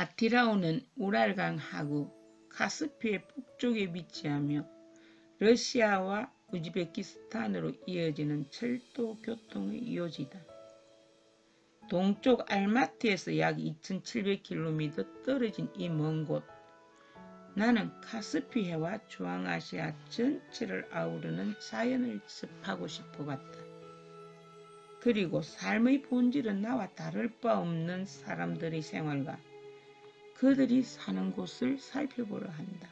아티라우는 우랄강 하구 카스피의 북쪽에 위치하며 러시아와 우즈베키스탄으로 이어지는 철도 교통의 요지다. 동쪽 알마티에서 약 2700km 떨어진 이 먼 곳. 나는 카스피해와 중앙아시아 전체를 아우르는 자연을 습하고 싶어 봤다. 그리고 삶의 본질은 나와 다를 바 없는 사람들의 생활과 그들이 사는 곳을 살펴보려 한다.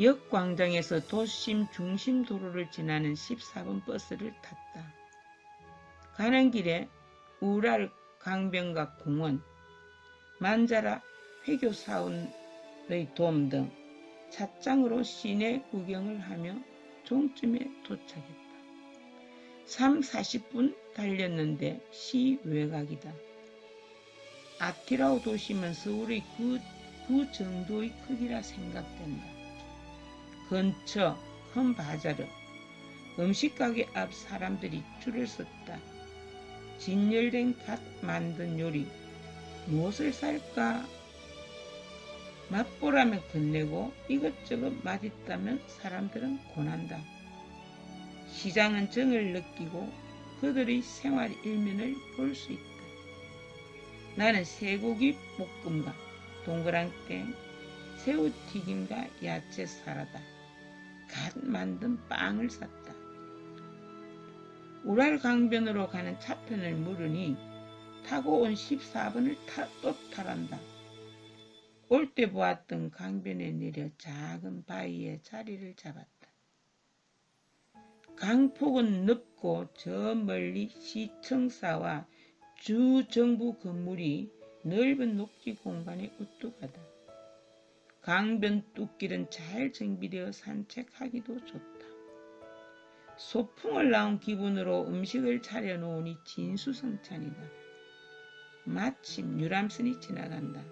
역 광장에서 도심 중심 도로를 지나는 14번 버스를 탔다. 가는 길에 우랄 강변과 공원, 만자라 회교사원의 돔등 찻장으로 시내 구경을 하며 종점에 도착했다. 3, 40분 달렸는데 시 외곽이다. 아티라우 도시면 서울의 그, 그 정도의 크기라 생각된다. 근처 큰 바자르, 음식가게 앞 사람들이 줄을 섰다. 진열된 갓 만든 요리, 무엇을 살까? 맛보라면 건네고 이것저것 맛있다면 사람들은 권한다. 시장은 정을 느끼고 그들의 생활 일면을 볼 수 있다. 나는 쇠고기 볶음과 동그랑땡, 새우튀김과 야채 사라다, 갓 만든 빵을 샀다. 우랄 강변으로 가는 차편을 물으니 타고 온 14번을 타, 또 타란다. 올 때 보았던 강변에 내려 작은 바위에 자리를 잡았다. 강폭은 넓고 저 멀리 시청사와 주 정부 건물이 넓은 녹지 공간에 우뚝하다. 강변 뚝길은 잘 정비되어 산책하기도 좋다. 소풍을 나온 기분으로 음식을 차려놓으니 진수성찬이다. 마침 유람선이 지나간다.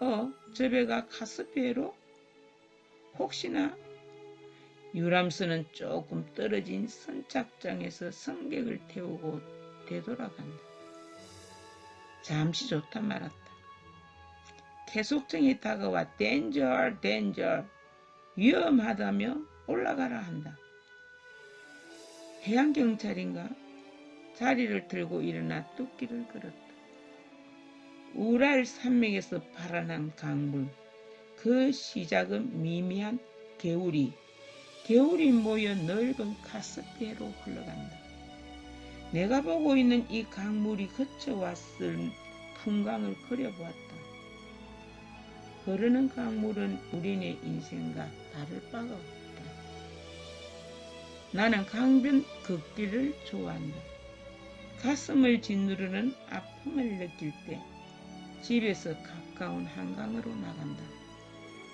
어, 저 배가 카스피에로? 혹시나 유람선은 조금 떨어진 선착장에서 승객을 태우고 되돌아간다. 잠시 좋다 말았다. 계속증이 다가와 댄저 댄저 위험하다며 올라가라 한다. 해양경찰인가? 자리를 들고 일어나 뚝기를 걸었다. 우랄 산맥에서 발아난 강물, 그 시작은 미미한 개울이, 개울이 모여 넓은 카스피해로 흘러간다. 내가 보고 있는 이 강물이 거쳐왔을 풍광을 그려보았다. 흐르는 강물은 우리네 인생과 다를 바가 없다. 나는 강변 걷기를 좋아한다. 가슴을 짓누르는 아픔을 느낄 때 집에서 가까운 한강으로 나간다.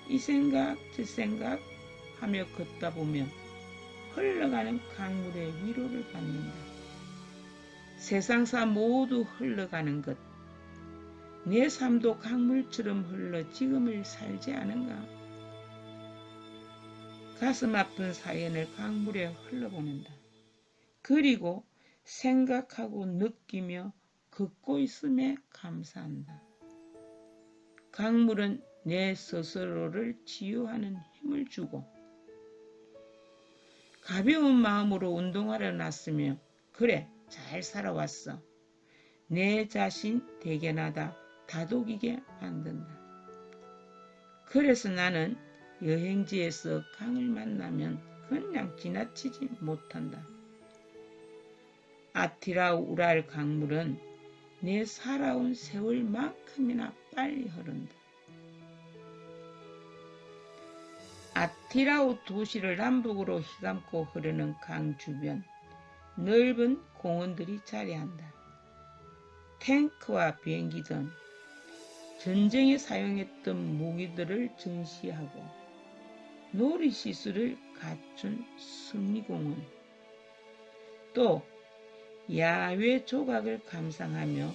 이 생각 저 생각 하며 걷다 보면 흘러가는 강물의 위로를 받는다. 세상사 모두 흘러가는 것. 내 삶도 강물처럼 흘러 지금을 살지 않은가? 가슴 아픈 사연을 강물에 흘러보낸다. 그리고 생각하고 느끼며 걷고 있음에 감사한다. 강물은 내 스스로를 치유하는 힘을 주고 가벼운 마음으로 운동하려 났으며 그래 잘 살아왔어. 내 자신 대견하다 다독이게 만든다. 그래서 나는 여행지에서 강을 만나면 그냥 지나치지 못한다. 아티라우 우랄 강물은 내 살아온 세월만큼이나 빨리 흐른다. 아티라우 도시를 남북으로 휘감고 흐르는 강 주변 넓은 공원들이 자리한다. 탱크와 비행기 등 전쟁에 사용했던 무기들을 전시하고 놀이시설을 갖춘 승리공원 또 야외 조각을 감상하며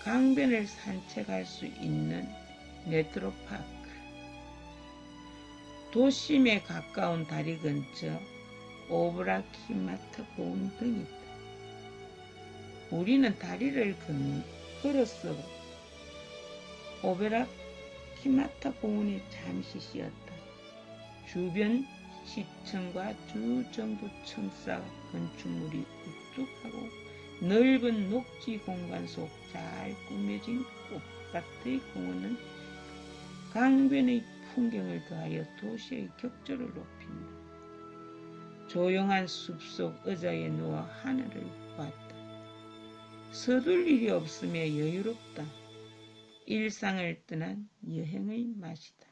강변을 산책할 수 있는 레트로파크 도심에 가까운 다리 근처 오브라키마트 공원 등이 있다. 우리는 다리를 건, 걸어서 오베라 키마타 공원에 잠시 쉬었다. 주변 시청과 주 정부 청사 건축물이 우뚝하고 넓은 녹지 공간 속 잘 꾸며진 꽃밭의 공원은 강변의 풍경을 더하여 도시의 격조를 높인다. 조용한 숲속 의자에 누워 하늘을 보았다. 서둘 일이 없으며 여유롭다. 일상을 떠난 여행의 맛이다.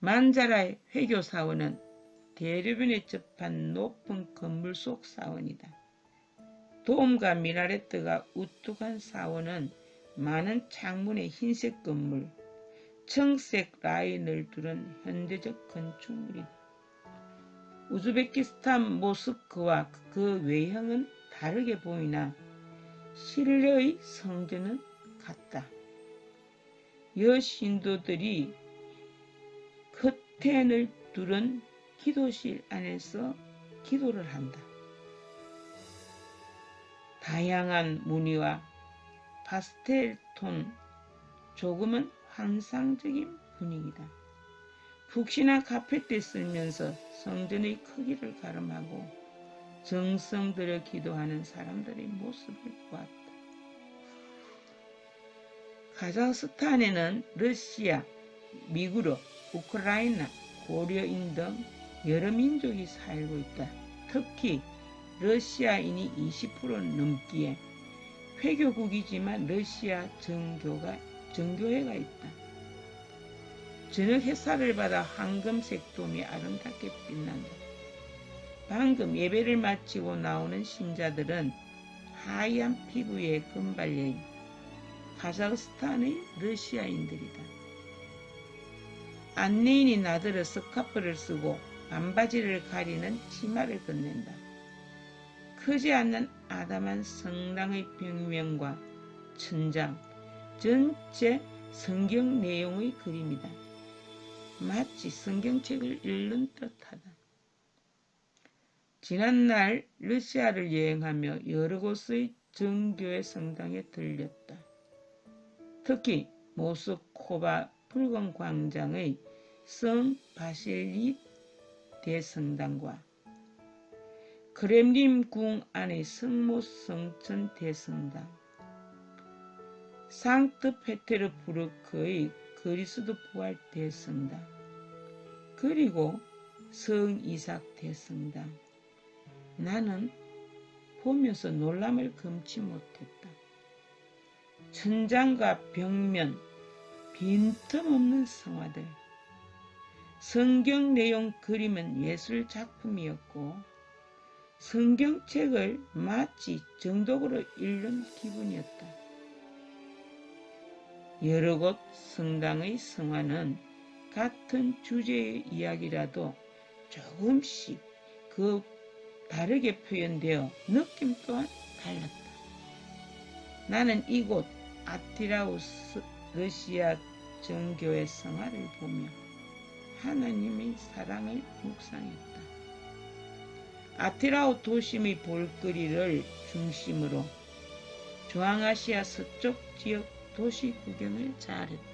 만자라의 회교 사원은 대류변에 접한 높은 건물 속 사원이다. 돔과 미나레트가 우뚝한 사원은 많은 창문의 흰색 건물, 청색 라인을 두른 현대적 건축물이다. 우즈베키스탄 모스크와 그 외형은 다르게 보이나 신뢰의 성전은 같다. 여신도들이 커튼을 두른 기도실 안에서 기도를 한다. 다양한 무늬와 파스텔 톤, 조금은 환상적인 분위기다. 푹신한 카페트에 쓰면서 성전의 크기를 가름하고 정성 들여 기도하는 사람들의 모습을 보았다. 카자흐스탄에는 러시아, 미구르, 우크라이나, 고려인 등 여러 민족이 살고 있다. 특히 러시아인이 20% 넘기에 회교국이지만 러시아 정교가 정교회가 있다. 저녁 햇살을 받아 황금색 돔이 아름답게 빛난다. 방금 예배를 마치고 나오는 신자들은 하얀 피부의 금발여인, 카자흐스탄의 러시아인들이다. 안내인이 나들어 스카프를 쓰고 반바지를 가리는 치마를 건넨다. 크지 않는 아담한 성당의 벽면과 천장, 전체 성경 내용의 그림이다. 마치 성경책을 읽는 듯하다. 지난날 러시아를 여행하며 여러 곳의 정교회 성당에 들렸다. 특히 모스코바 붉은 광장의 성 바실리 대성당과 크렘린 궁 안의 성모 성천 대성당, 상트페테르부르크의 그리스도 부활 대성당, 그리고 성 이삭 대성당. 나는 보면서 놀람을 금치 못했다. 천장과 벽면, 빈틈없는 성화들. 성경 내용 그림은 예술 작품이었고, 성경책을 마치 정독으로 읽는 기분이었다. 여러 곳 성당의 성화는 같은 주제의 이야기라도 조금씩 그 다르게 표현되어 느낌 또한 달랐다. 나는 이곳 아티라우스 러시아 정교의 성화를 보며 하나님의 사랑을 묵상했다. 아티라우 도심의 볼거리를 중심으로 중앙아시아 서쪽 지역 도시 구경을 잘했다.